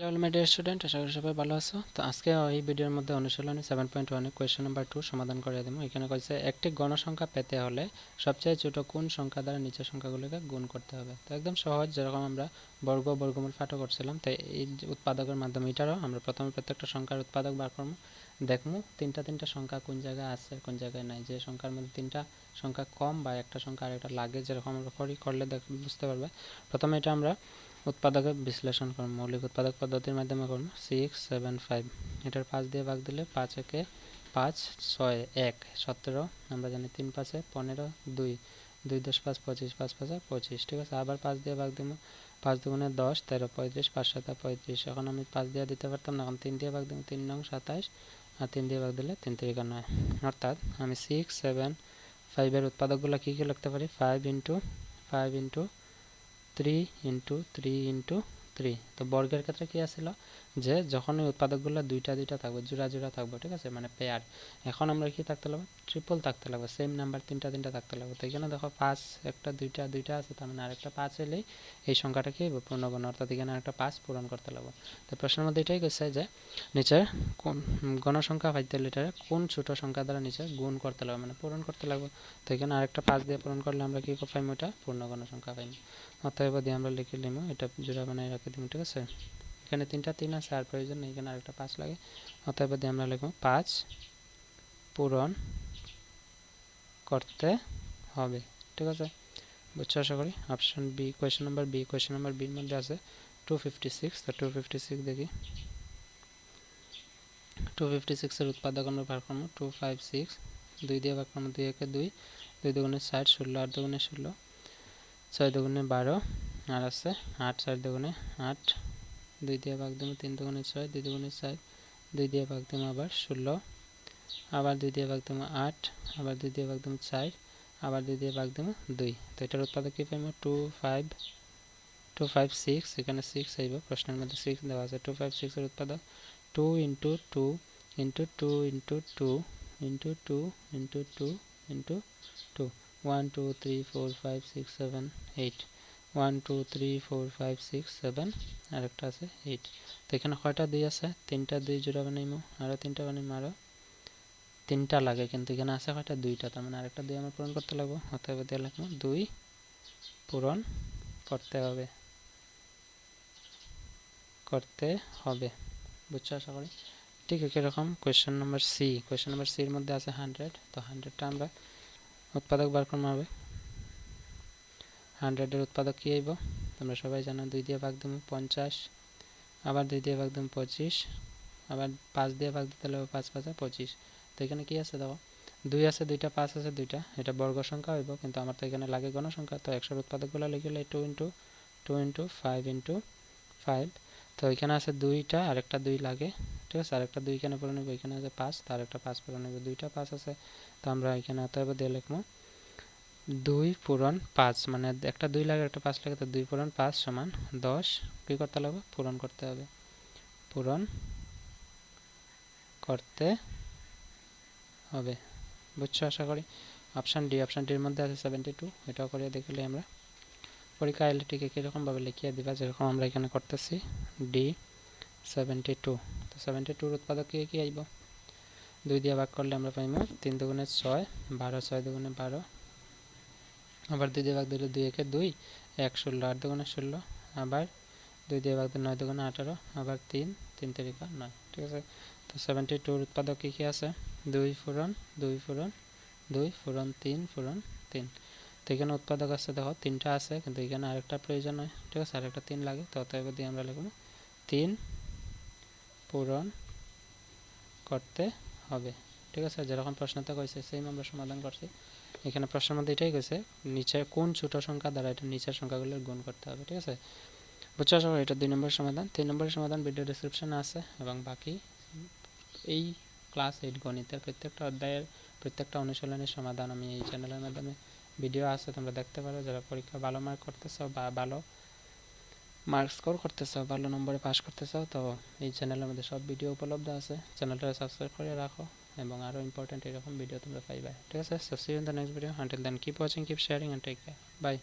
Hello my dear student আশা করি সবাই ভালো আছো? তো আজকে এই ভিডিওর মধ্যে অনুশীলনী সেভেন পয়েন্ট ওয়ানে কোয়েশ্চেন নাম্বার টু সমাধান করে দেবো। এখানে কয়েছে একটি গণসংখ্যা পেতে হলে সবচেয়ে ছোট কোন সংখ্যা দ্বারা নিচের সংখ্যাগুলোকে গুণ করতে হবে? তো একদম সহজ, যেরকম আমরা বর্গ, বর্গমূল ফাটো করছিলাম, তো এই উৎপাদকের মাধ্যমে এটারও আমরা প্রথমে প্রত্যেকটা সংখ্যার উৎপাদক বার করব। দেখব, তিনটা তিনটা সংখ্যা কোন জায়গায় আছে, কোন জায়গায় নাই। যে সংখ্যার মধ্যে তিনটা সংখ্যা কম বা একটা সংখ্যা আর একটা লাগে, যেরকম আমরা করি, করলে দেখ, বুঝতে পারবে। প্রথমে এটা আমরা উৎপাদকের বিশ্লেষণ করব মৌলিক উৎপাদক পদ্ধতির মাধ্যমে করব সিক্স সেভেন ফাইভ এটার পাঁচ দিয়ে ভাগ দিলে পাঁচ একে পাঁচ, ছয়, এক। সতেরো, আমরা জানি তিন পাঁচে পনেরো, দুই। দুই দশ পাঁচ, পঁচিশ পাঁচ পাঁচে পঁচিশ। ঠিক আছে? আবার পাঁচ দিয়ে ভাগ দিব। পাঁচ দুগুণে দশ, তেরো, পঁয়ত্রিশ, পাঁচ সাতা পঁয়ত্রিশ। এখন আমি পাঁচ দিয়ে দিতে পারতাম না, এখন তিন দিয়ে ভাগ দিব, তিন নং সাতাইশ আর তিন দিয়ে ভাগ দিলে তিন তিরিকা নয়। অর্থাৎ আমি সিক্স সেভেন ফাইভের উৎপাদকগুলো কী কী লিখতে পারি? Five into five into three into three into three তো বর্গের ক্ষেত্রে কী আসছিল যে যখন ওই উৎপাদকগুলো দুইটা দুইটা থাকবে, জোড়া জোড়া থাকবে, ঠিক আছে? মানে পেয়ার এখন আমরা কি থাকতে লাগবে? ট্রিপল থাকতে লাগবে সেম নাম্বার তিনটা তিনটা থাকতে লাগবে। তো এখানে দেখো পাঁচ, একটা দুইটা দুইটা আছে, তার মানে আরেকটা পাঁচ এলেই এই সংখ্যাটা কি পূর্ণগণ অর্থাৎ এখানে আরেকটা পাঁচ পূরণ করতে লাগবে। তো প্রশ্নের মধ্যে এটাই গেছে যে নিচের কোন গণসংখ্যা পাইতে লিটারে কোন ছোট সংখ্যা দ্বারা নিচে গুণ করতে লাগবে? মানে পূরণ করতে লাগবে। তো এখানে আরেকটা পাঁচ দিয়ে পূরণ করলে আমরা কি পাইম ওটা পূর্ণ গণসংখ্যা পাইম। অতএব দিয়ে আমরা লিখে নিব এটা জোড়া বানাই রাখি। দিব, ঠিক আছে? এখানে তিনটা তিন আছে, আর প্রয়োজন নেই, এখানে আরেকটা পাঁচ লাগে। অতএব আমরা লিখব, পাঁচ পূরণ করতে হবে, ঠিক আছে? বুঝছ আশা করি? Option B question number B question number বির মধ্যে আছে টু ফিফটি সিক্স তো দেখি। টু ফিফটি সিক্সের উৎপাদক আমরা বার করব টু ফাইভ সিক্স দুই দিয়ে বার করব, দুই একে দুই দুই দুগুণে ষাট, ষোলো, আট দুগুণে ষোলো, ছয় দুগুণে বারো আর আছে আট, চার দুগুণে আট, দুই দিয়ে ভাগ দেবো তিন দুগুণে ছয়, দুই দুগুণে ছয় দুই দিয়ে ভাগ দেবো আবার ষোলো, আবার দুই দিয়ে ভাগ দেবো আট, আবার দুই দিয়ে ভাগ দেবো চার, আবার দুই দিয়ে ভাগ দেবো দুই। তো এটার উৎপাদক কী পাইব? Two five two five six, এখানে সিক্স আইব প্রশ্নের মধ্যে সিক্স দেওয়া আছে। টু ফাইভ সিক্সের উৎপাদক, two into two into two into two into two into two into two, one, two, three, four, five, six, seven, eight. One two three four five six seven আর একটা আছে eight তো এখানে কয়টা দুই আছে? তিনটা দুই জোড়া বানাইমো আরও তিনটা বানাইমো আরও তিনটা লাগে, কিন্তু এখানে আছে কয়টা? দুইটা, তার মানে আরেকটা দুই আমার পূরণ করতে লাগবো। অতএব দিয়ে লিখব, দুই পূরণ করতে হবে। করতে হবে, বুঝছ আশা করি? ঠিক এরকম question number C question number সির মধ্যে আছে হান্ড্রেড তো হান্ড্রেডটা আমরা উৎপাদক বার করব হবে। হান্ড্রেডের উৎপাদক কী আইব তোমরা সবাই জানো দুই দিয়ে ভাগ দেবো পঞ্চাশ, আবার দুই দিয়ে ভাগ দেবো পঁচিশ, আবার পাঁচ দিয়ে ভাগ দিতে হবে পাঁচ পাঁচে পঁচিশ। তো এখানে কী আছে দেখো? দুই আছে, দুইটা, পাঁচ আছে, দুইটা। এটা বর্গ সংখ্যা হইব, কিন্তু আমার তো এখানে লাগে গণসংখ্যা তো একশোর উৎপাদকগুলো লিখলে two into two into five into five তো এখানে আছে দুইটা, আরেকটা দুই লাগে, ঠিক আছে? আরেকটা দুই এখানে পড়ে নেব, এখানে আছে পাঁচ তার একটা পাঁচ পড়ে নেব, দুইটা পাঁচ আছে। তো আমরা এখানে অতএব দিয়ে লিখব দুই পূরণ পাঁচ মানে একটা দুই লাগে, একটা পাঁচ লাগে, তো দুই পূরণ পাঁচ সমান দশ। কী করতে লাগবে? পূরণ করতে হবে। পূরণ করতে হবে। বুঝছ? আশা করি। অপশান ডি অপশান ডির মধ্যে আছে সেভেন্টি টু এটাও করে দেখলে আমরা। পরীক্ষা এলে টিকে কীরকমভাবে লিখিয়ে দিবা? যেরকম আমরা এখানে করতেছি। ডি সেভেন্টি টু তো সেভেন্টি টুর উৎপাদক কী কী আইব? দুই দিয়ে ভাগ করলে আমরা পাইব তিন দুগুণে ছয়, বারো, ছয় দুগুণে বারো। আবার দুই দিয়ে ভাগ দিলে দুই একে দুই, এক ষোলো, আট দুগুণে ষোলো, আবার দুই দিয়ে ভাগ দিলে নয় দুগুণে আঠারো, আবার তিন তিন তারিখা নয়, ঠিক আছে? তো সেভেন্টি টুর উৎপাদক কী কী আছে? দুই ফুরন দুই ফুরন দুই ফুরন তিন ফুরন তিন। তো এখানে উৎপাদক আছে, দেখো, তিনটা আছে, কিন্তু এখানে আরেকটা প্রয়োজন হয়, ঠিক আছে? আরেকটা তিন লাগে, তো অতএব দিয়ে আমরা লিখব তিন পূরণ করতে হবে, ঠিক আছে? যেরকম প্রশ্নতে কইছে সেম আমরা সমাধান করছি। এখানে প্রশ্নের মধ্যে এটাই কইছে নিচে কোন ছোট সংখ্যা দ্বারা এটা নিচের সংখ্যাগুলোর গুণ করতে হবে, ঠিক আছে? বুঝছ আশা এটা দুই নম্বর সমাধান। তিন নম্বরের সমাধান ভিডিও ডিসক্রিপশনে আছে এবং বাকি এই ক্লাস এইট গণিতের প্রত্যেকটা অধ্যায়ের প্রত্যেকটা অনুশীলনের সমাধান আমি এই চ্যানেলের মাধ্যমে ভিডিও আছে, তোমরা দেখতে পারো। যারা পরীক্ষা ভালো মার্ক করতেছ বা ভালো মার্ক স্কোর করতেছো, ভালো নম্বরে পাস করতেছো, তো এই চ্যানেলের মধ্যে সব ভিডিও উপলব্ধ আছে। চ্যানেলটা সাবস্ক্রাইব করে রাখো। এবং আরও ইম্পর্টেন্ট এরকম ভিডিও তোমরা পাইবা। ঠিক আছে? So see in the next video until then keep watching keep sharing and take care bye